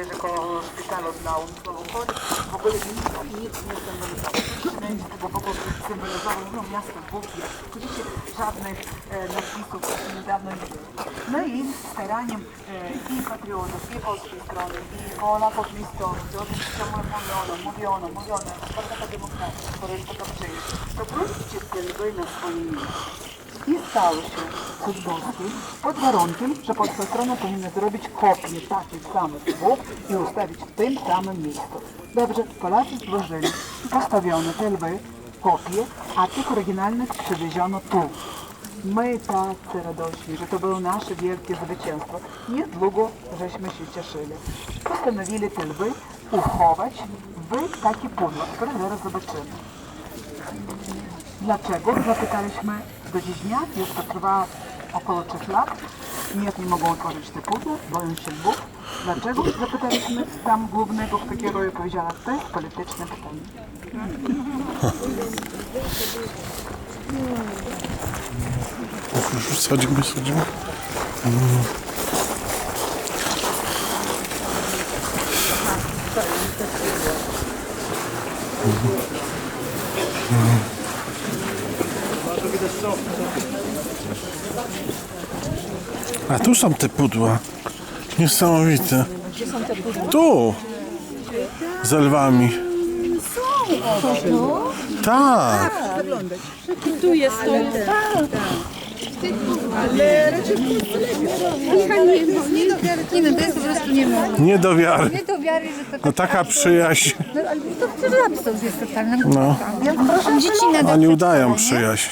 bodajże koło szpitalu dla umysłowo chorych, w ogóle nic, nic nie symbolizowało. Wszędzie tego w ogóle symbolizowało no, miasto Bukie. Oczywiście żadnych e, napisów niedawno nie było. No i staraniem e, i patriotów, i polskiej strony, i Polaków miejscowych, i o tym, co mówiono, mówiono, mówiono, Spartaka jest taka przyjść, to wróćcie te lwy na swoje miejsce. I stało się boski pod warunkiem, że polska strona powinna zrobić kopię takich samych dwóch i ustawić w tym samym miejscu. Dobrze, Polacy złożyli, postawiono te lwy, kopie, a tych oryginalnych przywieziono tu. My tacy radośni, że to było nasze wielkie zwycięstwo. Niedługo żeśmy się cieszyli. Postanowili te lwy uchować w takie pudło, które zaraz zobaczymy. Dlaczego? Zapytaliśmy do dziś dnia, to trwa około 3 lat. Nikt nie mogą otworzyć te pudła, boją się lwów. Dlaczego? Zapytaliśmy tam głównego takiego i powiedziała, to jest polityczne pytanie. Już sadzimy, sadzimy. A tu są te pudła. Niesamowite. Tu. Z lwami. Tak. Tu jest to. Nie no, to jest po prostu nie mogę. Nie do wiary. Nie do wiary, że to No taka przyjaźń. No, ale to absurd jest totalny. No. Dzieci Oni udają przyjaźń.